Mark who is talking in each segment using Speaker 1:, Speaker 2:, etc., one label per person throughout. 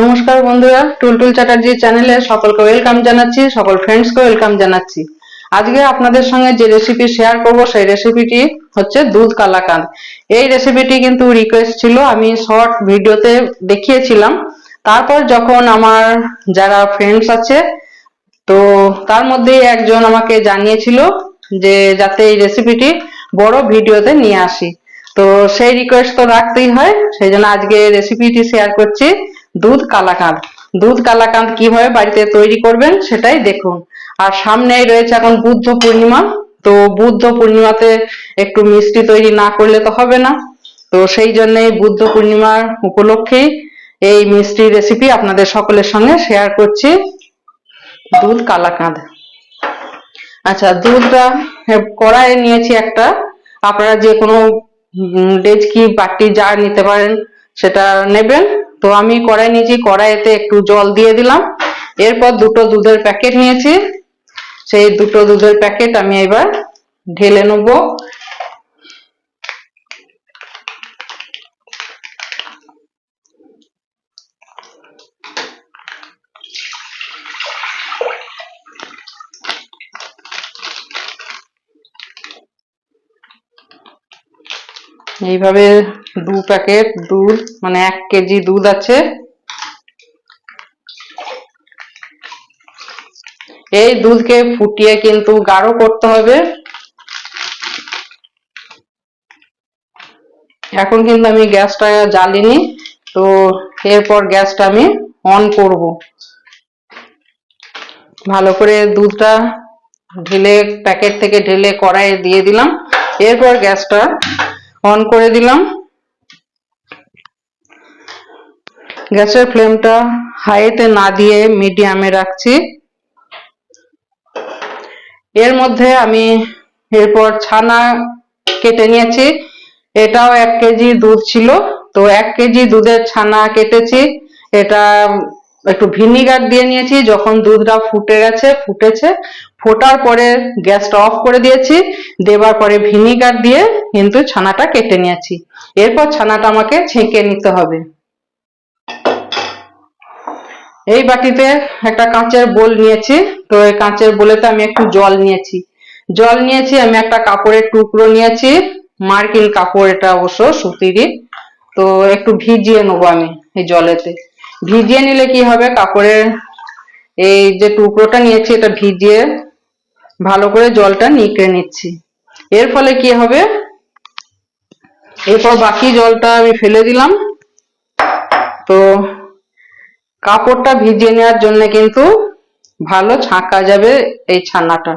Speaker 1: নমস্কার বন্ধুরা, টুলটুল চ্যাটার্জি চ্যানেলে সকলকে ওয়েলকাম জানাচ্ছি, সকল ফ্রেন্ডসকে ওয়েলকাম জানাচ্ছি। আজকে আপনাদের সঙ্গে যে রেসিপি শেয়ার করব, সেই রেসিপিটি হচ্ছে দুধ কালাকাঁদ। এই রেসিপিটি কিন্তু রিকোয়েস্ট ছিল, আমি শর্ট ভিডিওতে দেখিয়েছিলাম। তারপর যখন আমার যারা ফ্রেন্ডস আছে, তো তার মধ্যে একজন আমাকে জানিয়েছিল যে যাতে এই রেসিপিটি বড় ভিডিওতে নিয়ে আসি। তো সেই রিকোয়েস্ট তো রাখতেই হয়, সেই জন্য আজকে রেসিপিটি শেয়ার করছি। দুধ কালাকাঁদ। দুধ কালাকাঁদ কীভাবে বাড়িতে তৈরি করবেন সেটাই দেখুন। আর সামনেই রয়েছে এখন বুদ্ধ পূর্ণিমা। তো বুদ্ধ পূর্ণিমাতে একটু মিষ্টি তৈরি না করলে তো হবে না। তো সেই জন্যই বুদ্ধ পূর্ণিমার উপলক্ষেই এই মিষ্টি রেসিপি আপনাদের সকলের সঙ্গে শেয়ার করছি। দুধ কালাকাঁদ। আচ্ছা দুধটা কড়াইয়ে নিয়েছি একটা। আপনারা যে কোনো ডেচকি বাটি যা নিতে পারেন সেটা নেবেন। তো আমি কড়াই নিয়েছি, কড়াইতে একটু জল দিয়ে দিলাম। এরপর দুটো দুধের প্যাকেট নিয়েছি। সেই দুটো দুধের প্যাকেট আমি এবার ঢেলে নেব। এইভাবে দু প্যাকেট দুধ মানে এক কেজি দুধ আছে। এই দুধকে ফুটিয়ে কিন্তু গাঢ় করতে হবে। এখন কিন্তু আমি গ্যাসটা জ্বালিনি, তো এরপর গ্যাসটা আমি অন করব। ভালো করে দুধটা ঢেলে, প্যাকেট থেকে ঢেলে কড়াইয়ে দিয়ে দিলাম। এরপর গ্যাসটা অন করে দিলাম। গ্যাসের ফ্লেমটা হাইতে না দিয়ে মিডিয়ামে রাখছি। এর মধ্যে আমি এরপর ছানা কেটে নিয়েছি। এটাও এক কেজি দুধ ছিল। তো এক কেজি দুধের ছানা কেটেছি। এটা একটু ভিনিগার দিয়ে নিয়েছি, যখন দুধটা ফুটে গেছে, ফুটেছে, ফোটার পরে গ্যাসটা অফ করে দিয়েছি, দেবার পরে ভিনিগার দিয়ে কিন্তু ছানাটা কেটে নিয়েছি। এরপর ছানাটা আমাকে ছেঁকে নিতে হবে। এই বাটিতে একটা কাঁচের বোল নিয়েছি, তো এই কাঁচের বোলেতে আমি একটু জল নিয়েছি। জল নিয়েছি, আমি একটা কাপড়ের টুকরো নিয়েছি, মার্কিন কাপড় এটা অবশ্য সুতিরই, তো একটু ভিজিয়ে নেব আমি এই জলেতে। ভিজিয়ে নিলে কি হবে? কাপড়ের এই যে টুকরোটা নিয়েছি, এটা ভিজিয়ে ভালো করে জলটা নিকড়ে নিচ্ছি। এর ফলে কি হবে? এরপর বাকি জলটা আমি ফেলে দিলাম। তো কাপড়টা ভিজিয়ে নেওয়ার জন্য কিন্তু ভালো ছাঁকা যাবে এই ছানাটা।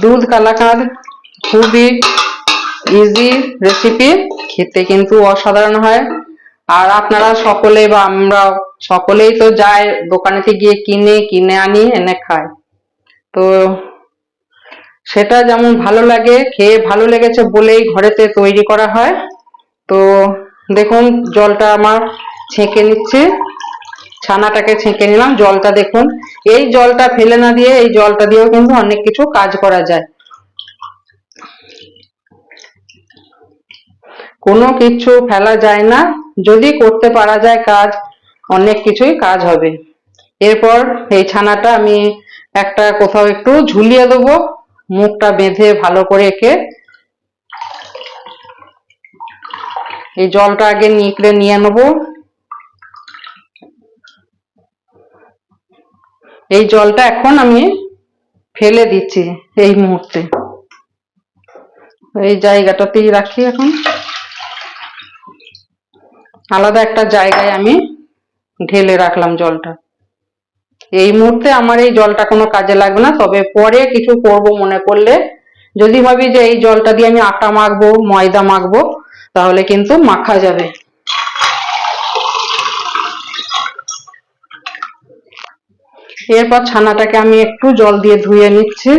Speaker 1: দুধ কালাকাঁদ, খুবই ইজি রেসিপি খেতে কিন্তু অসাধারণ হয়। আর আপনারা সকলে বা আমরা সকলেই তো যাই দোকানেতে গিয়ে কিনে কিনে আনি, এনে খাই। তো সেটা যেমন ভালো লাগে, খেয়ে ভালো লেগেছে বলেই ঘরেতে তৈরি করা হয়। তো দেখুন, জলটা আমার ছেঁকে নিচ্ছে। ছানাটাকে ছেঁকে নিলাম, জলটা দেখুন। এই জলটা ফেলে না দিয়ে এই জলটা দিয়েও কিন্তু অনেক কিছু কাজ করা যায়। কোনো কিছু ফেলা যায় না। যদি করতে পারা যায় কাজ, অনেক কিছুই কাজ হবে। এরপর এই ছানাটা আমি একটা কোথাও একটু ঝুলিয়ে দেবো, মুখটা বেঁধে ভালো করে একে। এই জলটা আগে নিকড়ে নিয়ে নেব। এই জলটা এখন আমি ফেলে দিচ্ছি এই মুহূর্তে। এই জায়গাটাতেই রাখি এখন। আলাদা একটা জায়গায় আমি ঢেলে রাখলাম জলটা। এই মুহূর্তে আমার এই জলটা কোনো কাজে লাগবে না, তবে পরে কিছু করব মনে করলে, যদি ভাবি যে এই জলটা দিয়ে আমি আটা মাখবো, ময়দা মাখবো, তাহলে কিন্তু মাখা যাবে। এরপর ছানাটাকে আমি একটু জল দিয়ে ধুয়ে নিচ্ছি।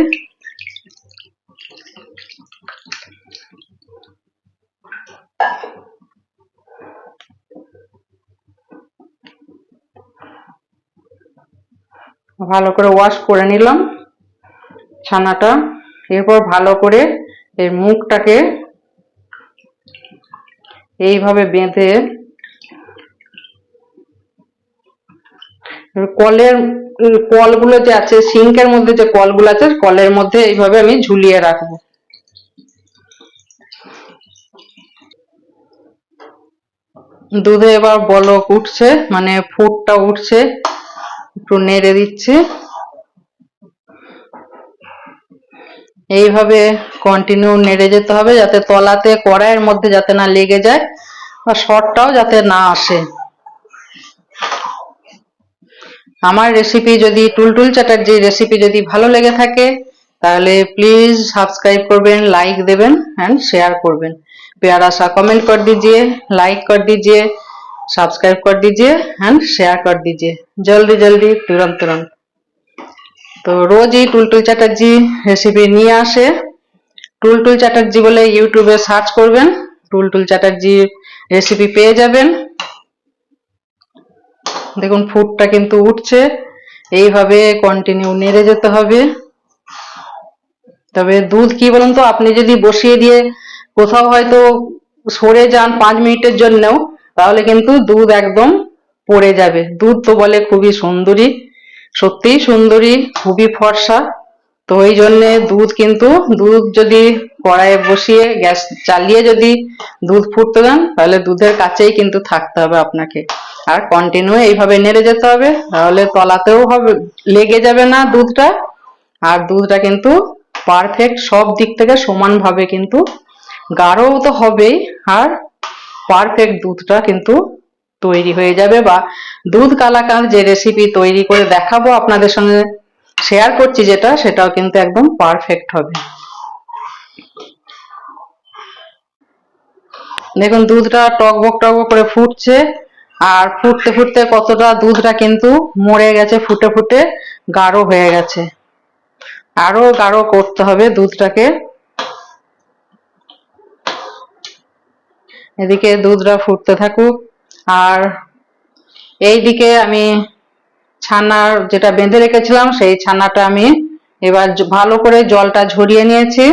Speaker 1: ভালো করে ওয়াশ করে নিলাম ছানাটা। এরপর ভালো করে এর মুখটাকে এইভাবে বেঁধে, কলের কলগুলো যে আছে, সিঙ্কের মধ্যে যে কলগুলো আছে, কলের মধ্যে এইভাবে আমি ঝুলিয়ে রাখব। দুধে এবার বলক উঠছে মানে ফুটটা উঠছে, একটু নেড়ে দিচ্ছি। এইভাবে কন্টিনিউ নেড়ে যেতে হবে, যাতে তলাতে কড়াইয়ের মধ্যে যাতে না লেগে যায়, বা শর্টটাও যাতে না আসে। আমার রেসিপি যদি, টুলটুল চ্যাটার্জির রেসিপি যদি ভালো লেগে থাকে, তাহলে প্লিজ সাবস্ক্রাইব করবেন লাইক দেবেন অ্যান্ড শেয়ার করবেন। পেয়ার আসা কমেন্ট কর দিজিয়ে লাইক কর দিজিয়ে সাবস্ক্রাইব কর দিজিয়ে অ্যান্ড শেয়ার কর দিজিয়ে। জলদি জলদি তুরন্ত তুরন্ত তো রোজই টুলটুল চ্যাটার্জি রেসিপি নিয়ে আসে। টুলটুল চ্যাটার্জি বলে ইউটিউবে সার্চ করবেন। টুলটুল চ্যাটার্জি রেসিপি পেয়ে যাবেন। দেখুন ফুডটা কিন্তু উঠছে। এইভাবে কন্টিনিউ নেড়ে যেতে হবে। তবে দুধ কি বলুন তো, আপনি যদি বসিয়ে দিয়ে কোথাও হয়তো সরে যান পাঁচ মিনিটের জন্যও, তাহলে কিন্তু দুধ একদম পড়ে যাবে। দুধ তো বলে খুবই সুন্দরী। সত্যিই সুন্দরী, খুবই ফর্সা। তো ওই জন্যে দুধ কিন্তু, দুধ যদি কড়াইয়ে বসিয়ে, গ্যাস চালিয়ে যদি দুধ ফুটতে দেন, তাহলে দুধের কাছেই কিন্তু থাকতে হবে আপনাকে। আর কন্টিনিউ এইভাবে নেড়ে যেতে হবে, তাহলে তলাতেও হবে, লেগে যাবে না দুধটা। আর দুধটা কিন্তু পারফেক্ট সব দিক থেকে সমানভাবে কিন্তু গাঢ়ও তো হবেই, আর পারফেক্ট দুধটা কিন্তু তৈরি হয়ে যাবে। বা দুধ কালাকাঁদ যে রেসিপি তৈরি করে দেখাবো আপনাদের সঙ্গে শেয়ার করছি যেটা, সেটাও কিন্তু একদম পারফেক্ট হবে। দেখুন দুধটা টকবক টকবক করে ফুটছে। আর ফুটতে ফুটতে কতটা দুধটা কিন্তু মরে গেছে, ফুটে ফুটে গাঢ় হয়ে গেছে। আরও গাঢ় করতে হবে দুধটাকে। এদিকে দুধটা ফুটতে থাকুক। আর এইদিকে আমি ছানার যেটা বেঁধে রেখেছিলাম, সেই ছানাটা আমি এবার ভালো করে জলটা ঝরিয়ে নিয়েছি।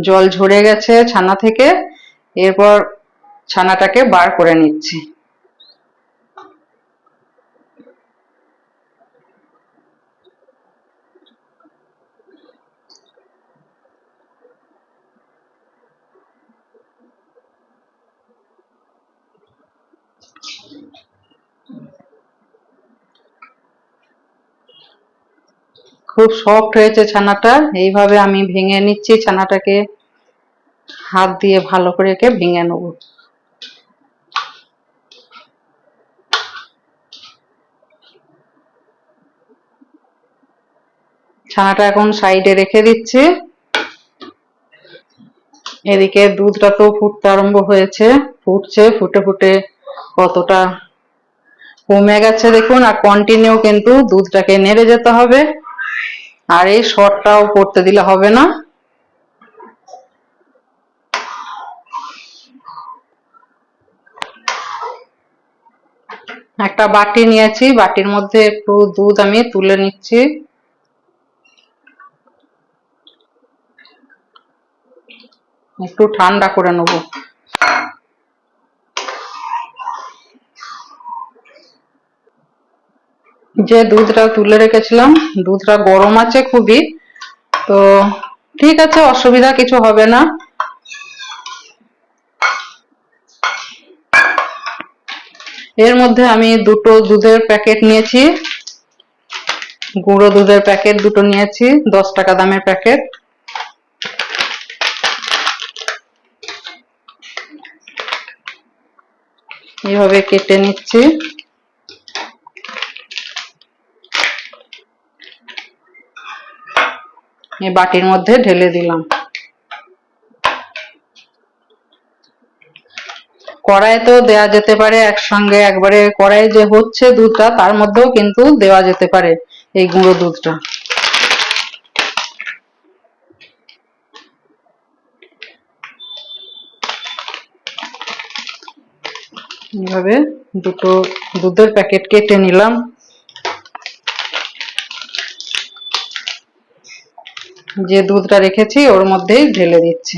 Speaker 1: জল ঝরে গেছে ছানা থেকে। এরপর ছানাটাকে বার করে নিচ্ছি। খুব সফট হয়েছে ছানাটা। এইভাবে আমি ভেঙে নিচ্ছি ছানাটাকে। হাত দিয়ে ভালো করে একে ভেঙে নেব। ছানাটা এখন সাইডে রেখে দিচ্ছি। এদিকে দুধটা তো ফুটতে আরম্ভ হয়েছে, ফুটছে, ফুটে ফুটে কতটা কমে গেছে দেখুন, আর কন্টিনিউ কিন্তু দুধটাকে নেড়ে যেতে হবে। আর এই শর্টটাও করতে দিলে হবে না। একটা বাটি নিয়েছি, বাটির মধ্যে একটু দুধ আমি তুলে নিচ্ছি। একটু ঠান্ডা করে নেব। যে দুধটা তুলে রেখেছিলাম, দুধটা গরম আছে খুবই, তো ঠিক আছে, অসুবিধা কিছু হবে না। এর মধ্যে আমি দুটো দুধের প্যাকেট নিয়েছি, গুঁড়ো দুধের প্যাকেট দুটো নিয়েছি, দশ টাকা দামের প্যাকেট। এইভাবে কেটে নিচ্ছি। এই বাটির মধ্যে ঢেলে দিলাম। কড়াইতেও দেওয়া যেতে পারে একসঙ্গে, একবারে কড়াই যে হচ্ছে দুধটা, তার মধ্যেও কিন্তু দেওয়া যেতে পারে এই গুঁড়ো দুধটা। এইভাবে দুটো দুধের প্যাকেট কেটে নিলাম। যে দুধটা রেখেছি ওর মধ্যেই ঢেলে দিচ্ছি।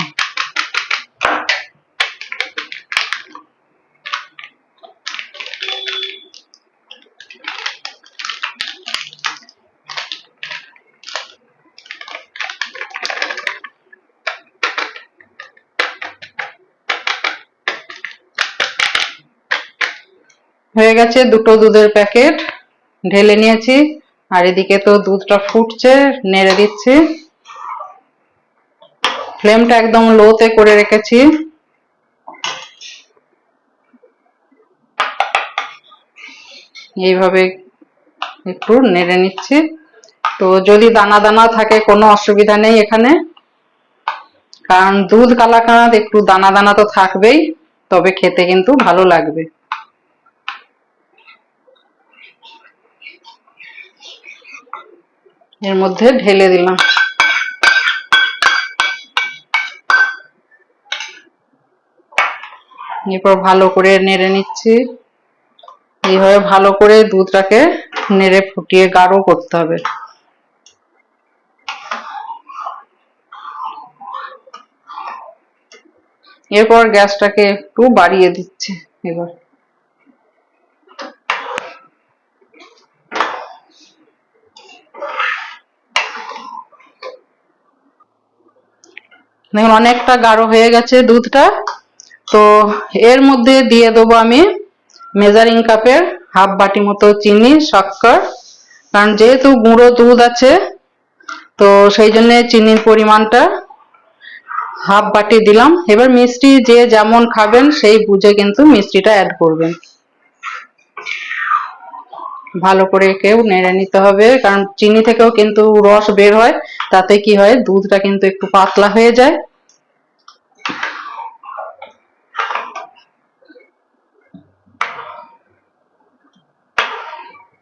Speaker 1: হয়ে গেছে দুটো দুধের প্যাকেট, ঢেলে নিয়েছি। আর এদিকে তো দুধটা ফুটছে, নেড়ে দিচ্ছি। ফ্লেমটা একদম লোতে করে রেখেছি। এইভাবে একটু নেড়ে নিচ্ছি। তো যদি দানা দানা থাকে, কোনো অসুবিধা নেই এখানে। কারণ দুধ কালাকাঁদ, একটু দানা দানা তো থাকবেই, তবে খেতে কিন্তু ভালো লাগবে। এর মধ্যে ঢেলে দিলাম। এরপর ভালো করে নেড়ে নিচ্ছি। এইভাবে ভালো করে দুধটাকে নেড়ে ফুটিয়ে গাঢ় করতে হবে। এরপর গ্যাসটাকে একটু বাড়িয়ে দিচ্ছে এবার। দেখুন, অনেকটা গাঢ় হয়ে গেছে দুধটা। তো এর মধ্যে দিয়ে দেবো আমি মেজারিং কাপের হাফ বাটি মতো চিনি শক্কর কারণ যেহেতু গুঁড়ো দুধ আছে, তো সেই জন্য চিনির পরিমাণটা হাফ বাটি দিলাম। এবার মিষ্টি যে যেমন খাবেন, সেই বুঝে কিন্তু মিষ্টিটা অ্যাড করবেন। ভালো করে কেউ নেড়ে নিতে হবে, কারণ চিনি থেকেও কিন্তু রস বের হয়। তাতে কি হয়? দুধটা কিন্তু একটু পাতলা হয়ে যায়।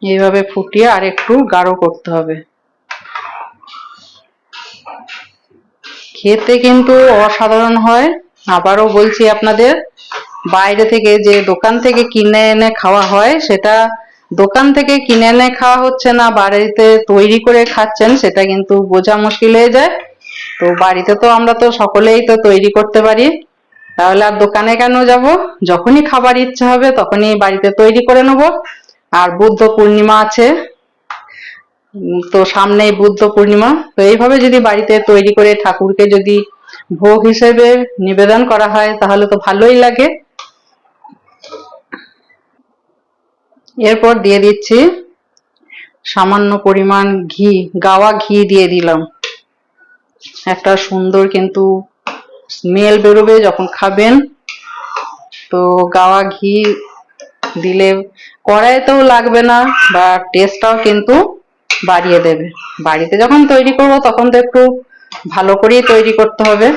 Speaker 1: এইভাবে ফুটিয়ে আর একটু গাঢ় করতে হবে। খেতে কিন্তু অসাধারণ হয়। আবারও বলছি আপনাদের, বাইরে থেকে যে দোকান থেকে কিনে এনে খাওয়া হয়, সেটা দোকান থেকে কিনে এনে খাওয়া হচ্ছে না, বাড়িতে তৈরি করে খাচ্ছেন, সেটা কিন্তু বোঝা মুশকিল হয়ে যায়। তো বাড়িতে তো আমরা তো সকলেই তো তৈরি করতে পারি। তাহলে আর দোকানে কেন যাব? যখনই খাবার ইচ্ছা হবে তখনই বাড়িতে তৈরি করে নেব। আর বুদ্ধ পূর্ণিমা আছে তো সামনেই বুদ্ধ পূর্ণিমা। তো এইভাবে যদি বাড়িতে তৈরি করে ঠাকুরকে যদি ভোগ হিসেবে নিবেদন করা হয়, তাহলে তো ভালোই লাগে। এরপর দিয়ে দিচ্ছি সামান্য পরিমাণ ঘি, গাওয়া ঘি দিয়ে দিলাম। একটা সুন্দর কিন্তু স্মেল বেরোবে যখন খাবেন। তো গাওয়া ঘি দিলে কড়াইতেও লাগবে না, বা টেস্টটাও কিন্তু বাড়িয়ে দেবে। বাড়িতে যখন তৈরি করব তখন তো একটু ভালো করেই তৈরি করতে হবে।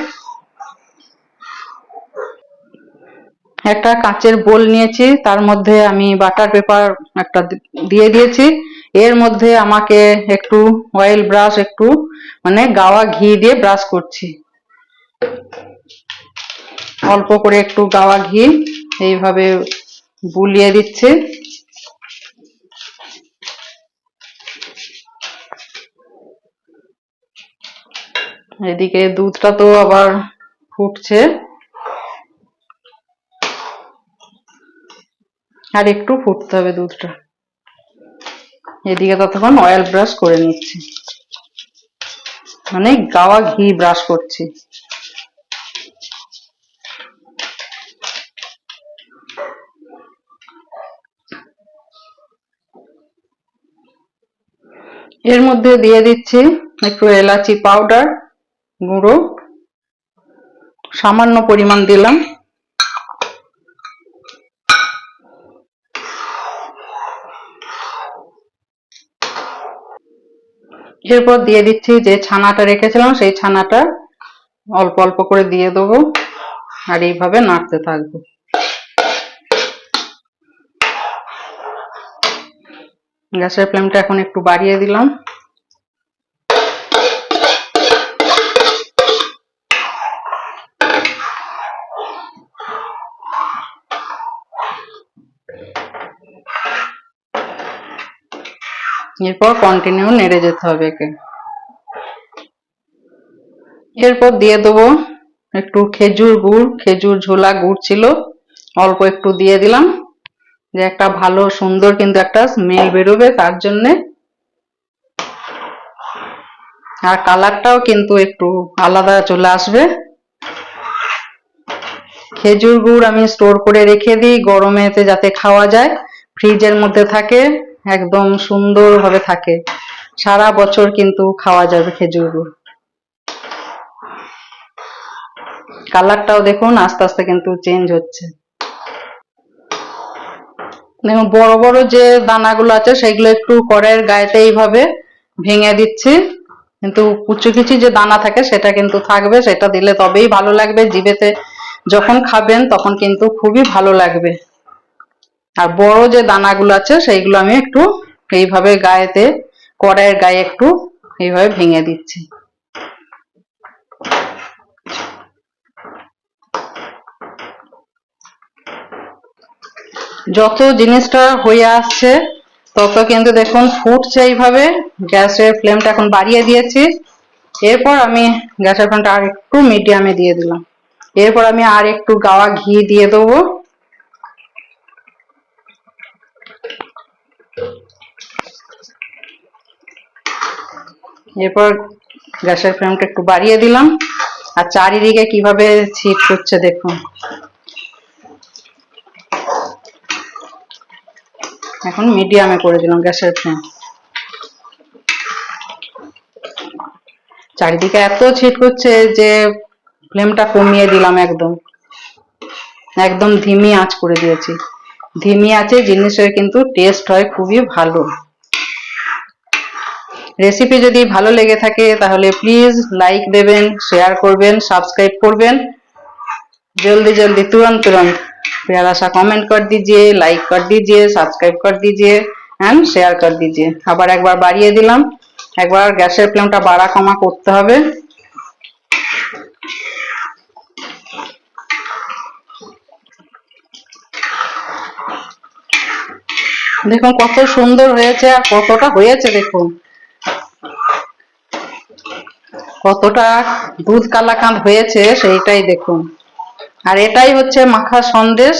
Speaker 1: একটা কাঁচের বোল নিয়েছি, তার মধ্যে আমি বাটার পেপার একটা দিয়ে দিয়েছি। এর মধ্যে আমাকে একটু অয়েল ব্রাশ একটু মানে গাওয়া ঘি দিয়ে ব্রাশ করছি। অল্প করে একটু গাওয়া ঘি, এইভাবে বুলিয়ে দিচ্ছি। এদিকে দুধটা তো আবার ফুটছে। আর একটু ফুটতে হবে দুধটা। এদিকে ততক্ষণ অয়েল ব্রাশ করে নিচ্ছি। মানে গাওয়া ঘি ব্রাশ করছি। এর মধ্যে দিয়ে দিচ্ছি একটু এলাচি পাউডার গুঁড়ো, সামান্য পরিমাণ দিলাম। এরপর দিয়ে দিচ্ছি যে ছানাটা রেখেছিলাম, সেই ছানাটা অল্প অল্প করে দিয়ে দেবো আর এইভাবে নাড়তে থাকব। গ্যাসের ফ্লেমটা এখন একটু বাড়িয়ে দিলাম। এরপর কন্টিনিউ নেড়ে যেতে হবে একে। এরপর দিয়ে দেবো একটু খেজুর গুড়, খেজুর ঝোলা গুড় ছিল, অল্প একটু দিয়ে দিলাম, যে একটা ভালো সুন্দর কিন্তু একটা স্মেল বেরোবে তার জন্যে। আর কালারটাও কিন্তু একটু আলাদা চলে আসবে। খেজুর গুড় আমি স্টোর করে রেখে দিই, গরমেতে যাতে খাওয়া যায় ফ্রিজের মধ্যে থাকে। একদম সুন্দরভাবে থাকে। সারা বছর কিন্তু খাওয়া যাবে খেজুর গুড়। কালারটাও দেখুন, আস্তে আস্তে কিন্তু চেঞ্জ হচ্ছে। দেখুন, বড় বড় যে দানাগুলো আছে, সেগুলো একটু কড়াইয়ের গায়েতে এইভাবে ভেঙে দিচ্ছি। কিন্তু কুচি কুচি যে দানা থাকে, সেটা কিন্তু থাকবে, সেটা দিলে তবেই ভালো লাগবে। জিভেতে যখন খাবেন, তখন কিন্তু খুবই ভালো লাগবে। আর বড় যে দানাগুলো আছে, সেইগুলো আমি একটু এইভাবে গায়েতে, কড়াইয়ের গায়ে একটু এইভাবে ভেঙে দিচ্ছি। যত জিনিসটা হয়ে আসছে, তত কিন্তু দেখুন ফুটছে এইভাবে। গ্যাসের ফ্লেমটা এখন বাড়িয়ে দিয়েছি। এরপর আমি গ্যাসের ফ্লেমটা আর একটু মিডিয়ামে দিয়ে দিলাম। এরপর আমি আর একটু গাওয়া ঘি দিয়ে দেবো। এরপর গ্যাসের ফ্লেমটা একটু বাড়িয়ে দিলাম। আর চারিদিকে কীভাবে ছিট করছে দেখুন। এখন মিডিয়ামে করে দিলাম গ্যাসের ফ্লেম। চারিদিকে এত ছিট করছে যে ফ্লেমটা কমিয়ে দিলাম একদম। একদম ধিমি আঁচ করে দিয়েছি। ধিমি আছে জিনিসের কিন্তু টেস্ট হয় খুবই ভালো। রেসিপি যদি ভালো লেগে থাকে, তাহলে প্লিজ লাইক দেবেন শেয়ার করবেন সাবস্ক্রাইব করবেন। জলদি জলদি तुरंत তুরন্ত। प्यारा सा कमेंट कर दीजिए लाइक कर दीजिए सब्सक्राइब कर दीजिए অ্যান্ড শেয়ার কর দিয়েছি আবার একবার বাড়িয়ে দিলাম। একবার গ্যাসের ফ্লেমটা বাড়া কমা করতে হবে। দেখুন কত সুন্দর হয়েছে আর কতটা হয়েছে দেখুন। কতটা দুধ কালাকাঁদ হয়েছে সেইটাই দেখুন। আর এটাই হচ্ছে মাখা সন্দেশ।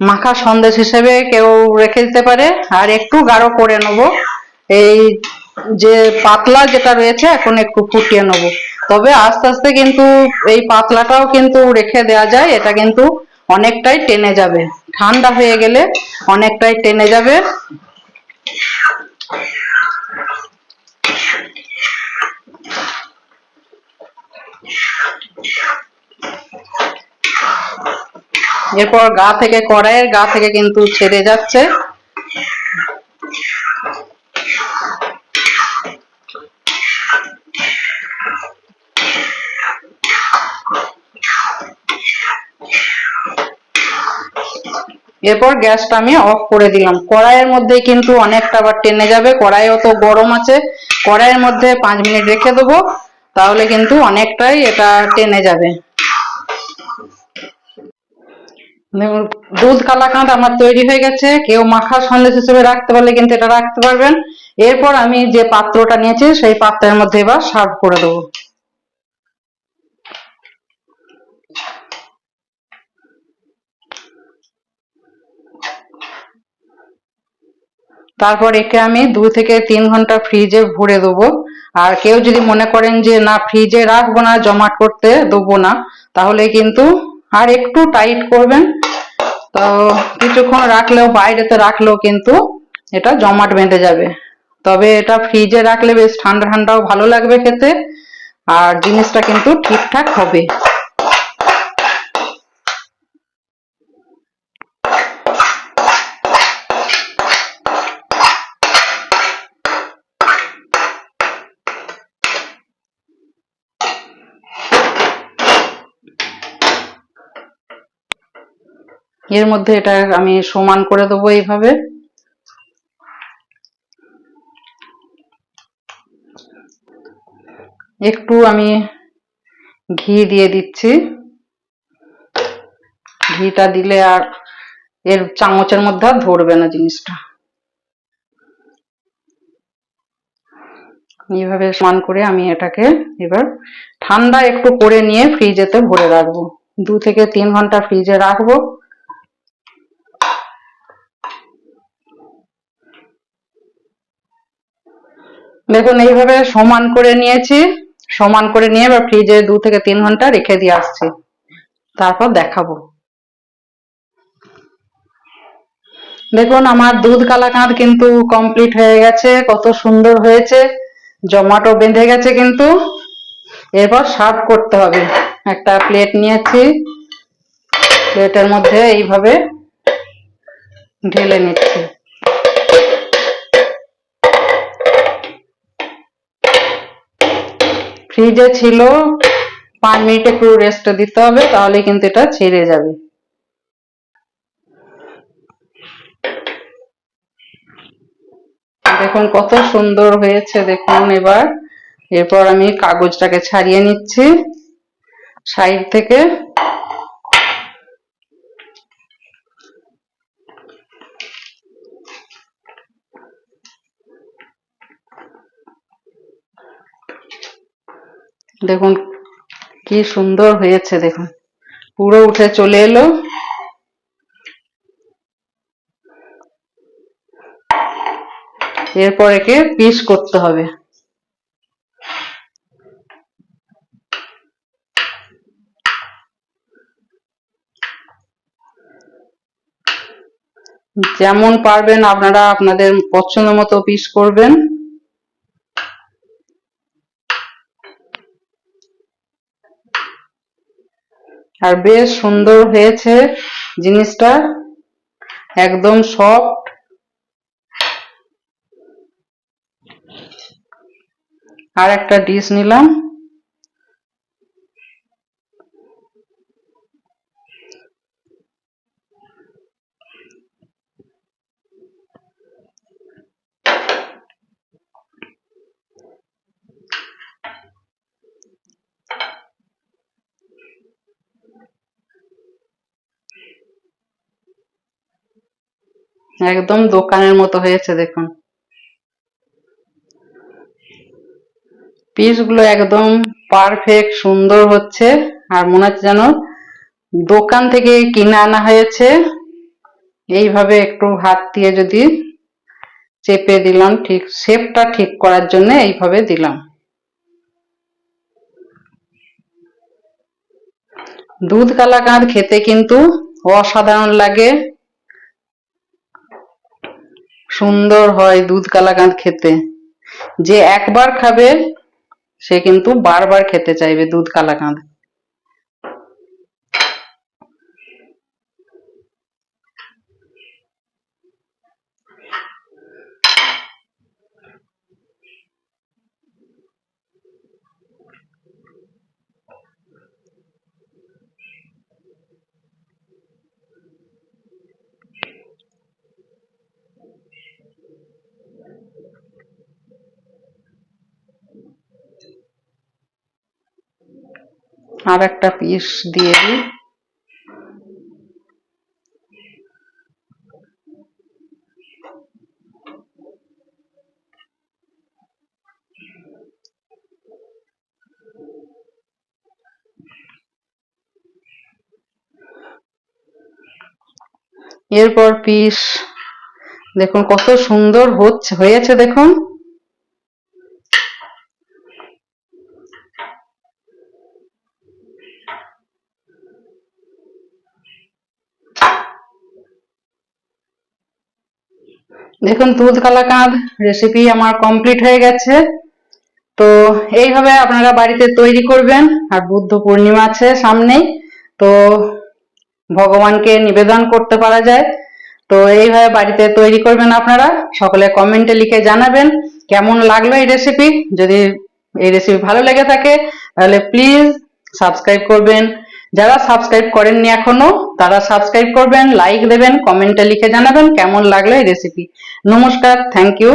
Speaker 1: মাখা সন্দেশ হিসেবে কেউ রেখে দিতে পারে। আর একটু গাঢ় করে নেব। এই যে পাতলা যেটা রয়েছে, এখন একটু ফুটিয়ে নেব। তবে আস্তে আস্তে কিন্তু এই পাতলাটাও কিন্তু রেখে দেওয়া যায়। এটা কিন্তু অনেকটাই টেনে যাবে। ঠান্ডা হয়ে গেলে অনেকটাই টেনে যাবে। এরপর গা থেকে কড়াইয়ের গা থেকে কিন্তু ছেড়ে যাচ্ছে। এরপর গ্যাসটা আমি অফ করে দিলাম। কড়াইয়ের মধ্যে কিন্তু অনেকটা আবার টেনে যাবে। কড়াইও তো গরম আছে। কড়াইয়ের মধ্যে পাঁচ মিনিট রেখে দেবো। তাহলে কিন্তু অনেকটাই এটা টেনে যাবে। দুধ কালাকাঁদ আমার তৈরি হয়ে গেছে। কেউ মাখা সন্দেশ হিসেবে রাখতে পারলে কিন্তু এটা রাখতে পারবেন। এরপর আমি যে পাত্রটা নিয়েছি, সেই পাত্রের মধ্যে এবার সার্ভ করে দেবো। তারপর একে আমি দু থেকে তিন ঘণ্টা ফ্রিজে ভরে দেবো। আর কেউ যদি মনে করেন যে, না ফ্রিজে রাখব না জমাট করতে দেবো না, তাহলে কিন্তু আর একটু টাইট করবেন। তো কিছুক্ষণ রাখলেও, বাইরেতে রাখলেও কিন্তু এটা জমাট বেঁধে যাবে। তবে এটা ফ্রিজে রাখলে বেশ ঠান্ডা ঠান্ডাও ভালো লাগবে খেতে। আর জিনিসটা কিন্তু ঠিকঠাক হবে। এর মধ্যে এটা আমি সমান করে দেবো এইভাবে। একটু আমি ঘি দিয়ে দিচ্ছি। ঘিটা দিলে আর এর চামচের মধ্যে আর ধরবে না জিনিসটা। এইভাবে সমান করে আমি এটাকে এবার ঠান্ডা একটু করে নিয়ে ফ্রিজেতে ভরে রাখব। দু থেকে তিন ঘণ্টা ফ্রিজে রাখব। দেখুন, এইভাবে সমান করে নিয়েছি। সমান করে নিয়ে এবার ফ্রিজে দু থেকে তিন ঘণ্টা রেখে দিয়ে আসছি। তারপর দেখাবো। দেখুন, আমার দুধ কালাকাঁদ কিন্তু কমপ্লিট হয়ে গেছে, কত সুন্দর হয়েছে। জমাটো বেঁধে গেছে কিন্তু। এরপর সার্ভ করতে হবে। একটা প্লেট নিয়েছি। প্লেটের মধ্যে এইভাবে ঢেলে নিচ্ছি। ফ্রিজে ছিল পাঁচ মিনিট একটু রেস্ট দিতে হবে, তাহলে কিন্তু এটা ছেড়ে যাবে। দেখুন কত সুন্দর হয়েছে, দেখুন এবার। এরপর আমি কাগজটাকে ছাড়িয়ে নিচ্ছি। সাইড থেকে দেখুন, কি সুন্দর হয়েছে, দেখুন। পুরো উঠে চলে এলো। এরপর একে পিস করতে হবে। যেমন পারবেন আপনারা আপনাদের পছন্দ মতো পিস করবেন। আর বেশ সুন্দর হয়েছে জিনিসটা। একদম সফট আর একটা ডিশ নিলাম। একদম দোকানের মতো হয়েছে, দেখুন। পিসগুলো একদম পারফেক্ট সুন্দর হচ্ছে, আর মনে হচ্ছে যেন দোকান থেকে কিনে আনা হয়েছে। এইভাবে একটু হাত দিয়ে যদি চেপে দিলাম, ঠিক শেপটা ঠিক করার জন্য এইভাবে দিলাম। দুধ কালাকাঁদ খেতে কিন্তু অসাধারণ লাগে। সুন্দর হয় দুধ কালাকাঁদ খেতে। যে একবার খাবে, সে কিন্তু বারবার খেতে চাইবে দুধ কালাকাঁদ। আর একটা পিস দিয়ে দিই। এরপর পিস দেখুন কত সুন্দর হচ্ছে হয়েছে দেখুন। দেখুন, দুধ কালাকাঁদ রেসিপি আমার কমপ্লিট হয়ে গেছে। তো এইভাবে আপনারা বাড়িতে তৈরি করবেন, আর বুদ্ধ পূর্ণিমা আছে সামনেই। তো ভগবানকে নিবেদন করতে পারা যায়। তো এইভাবে বাড়িতে তৈরি করবেন আপনারা। সকলে কমেন্টে লিখে জানাবেন কেমন লাগল এই রেসিপি যদি এই রেসিপি ভালো লেগে থাকে, তাহলে প্লিজ সাবস্ক্রাইব করবেন। যারা সাবস্ক্রাইব করেননি এখনও, তারা সাবস্ক্রাইব করবেন লাইক দেবেন কমেন্টে লিখে জানাবেন কেমন লাগল এই রেসিপি নমস্কার থ্যাংক ইউ